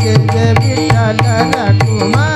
Kumar Kumar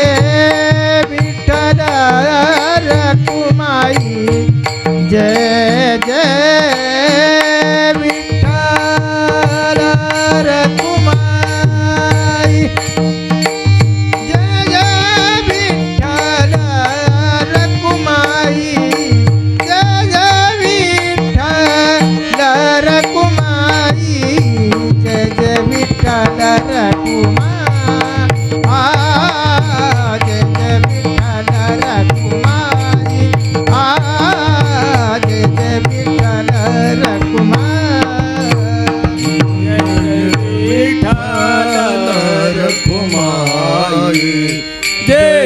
Jai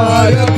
Bharat